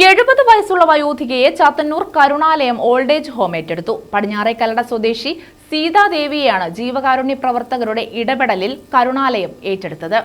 എഴുപത് വയസ്സുള്ള വയോധികയെ Chathannoor Karunalayam old age home ഏറ്റെടുത്തു. പടിഞ്ഞാറേക്കല്ലട സ്വദേശി സീതാദേവിയെയാണ് ജീവകാരുണ്യ പ്രവർത്തകരുടെ ഇടപെടലിൽ കരുണാലയം ഏറ്റെടുത്തത്.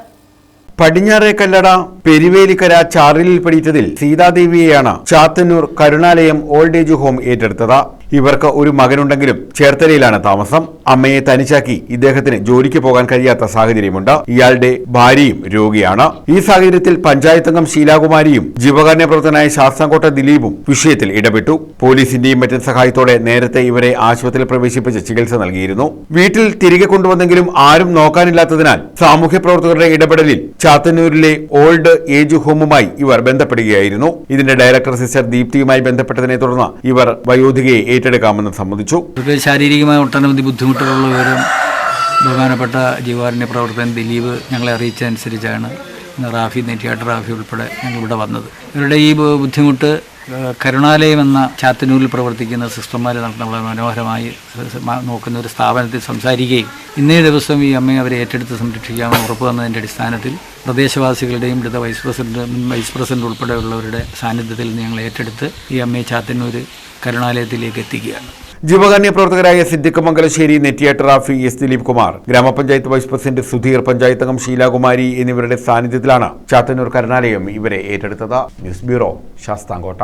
പടിഞ്ഞാറേ കല്ലട പെരുവേലിക്കര ചാറിലിൽ പിടിച്ചതിൽ സീതാദേവിയെയാണ് Chathannoor Karunalayam old age home ഏറ്റെടുത്തത്. ഇവർക്ക് ഒരു മകനുണ്ടെങ്കിലും ചേർത്തലയിലാണ് താമസം. അമ്മയെ തനിച്ചാക്കി ഇദ്ദേഹത്തിന് ജോലിക്ക് പോകാൻ കഴിയാത്ത സാഹചര്യമുണ്ട്. ഇയാളുടെ ഭാര്യയും രോഗിയാണ്. ഈ സാഹചര്യത്തിൽ പഞ്ചായത്ത് അംഗം ശീലാകുമാരിയും ജീവകാരുണ്യ പ്രവർത്തനായ ശാസ്താംകോട്ട ദിലീപും വിഷയത്തിൽ ഇടപെട്ടു. പോലീസിന്റെയും മറ്റും സഹായത്തോടെ നേരത്തെ ഇവരെ ആശുപത്രിയിൽ പ്രവേശിപ്പിച്ച് ചികിത്സ നൽകിയിരുന്നു. വീട്ടിൽ തിരികെ കൊണ്ടുവന്നെങ്കിലും ആരും നോക്കാനില്ലാത്തതിനാൽ സാമൂഹ്യ പ്രവർത്തകരുടെ ഇടപെടലിൽ ചാത്തന്നൂരിലെ ഓൾഡ് ഏജ് ഹോമുമായി ഇവർ ബന്ധപ്പെടുകയായിരുന്നു. ഇതിന്റെ ഡയറക്ടർ സിസ്റ്റർ ദീപ്തിയുമായി ബന്ധപ്പെട്ടതിനെ തുടർന്ന് ഇവർ വയോധികയെ ഏറ്റെടുക്കാമെന്ന് സമ്മതിച്ചു. ശാരീരികമായ ഒട്ടനവധി ബുദ്ധിമുട്ടുകളുള്ള വിവരം ബഹുമാനപ്പെട്ട ജീവകാരുണ്യ പ്രവർത്തകൻ ദിലീപ് ഞങ്ങളെ അറിയിച്ചതനുസരിച്ചാണ് റാഫി നെറ്റിയാട്ട് റാഫി ഉൾപ്പെടെ ഞങ്ങൾ ഇവിടെ വന്നത്. ഇവരുടെ ഈ ബുദ്ധിമുട്ട് കരുണാലയം എന്ന ചാത്തന്നൂരിൽ പ്രവർത്തിക്കുന്ന സിസ്റ്റർമാരെ വളരെ മനോഹരമായി നോക്കുന്ന ഒരു സ്ഥാപനത്തിൽ സംസാരിക്കുകയും ഇന്നേ ദിവസം ഈ അമ്മയെ അവരെ ഏറ്റെടുത്ത് സംരക്ഷിക്കാമെന്ന് ഉറപ്പ് വന്നതിന്റെ അടിസ്ഥാനത്തിൽ പ്രദേശവാസികളുടെയും ഇവിടുത്തെ വൈസ് പ്രസിഡന്റ് മുൻ വൈസ് പ്രസിഡന്റ് ഉൾപ്പെടെയുള്ളവരുടെ സാന്നിധ്യത്തിൽ ഞങ്ങൾ ഏറ്റെടുത്ത് ഈ അമ്മയെ ചാത്തന്നൂർ കരുണാലയത്തിലേക്ക് എത്തിക്കുകയാണ്. ജീവകാരുണ്യ പ്രവർത്തകരായ സിദ്ദിഖ് മംഗലശ്ശേരി നെറ്റിയാട്ട് റാഫി എസ് ദിലീപ് കുമാർ ഗ്രാമപഞ്ചായത്ത് വൈസ് പ്രസിഡന്റ് സുധീർ പഞ്ചായത്ത് അംഗം ശീലാകുമാരി എന്നിവരുടെ സാന്നിധ്യത്തിലാണ് ചാത്തന്നൂർ കരുണാലയം ഇവരെ ഏറ്റെടുത്തത്. News bureau Sasthamkotta.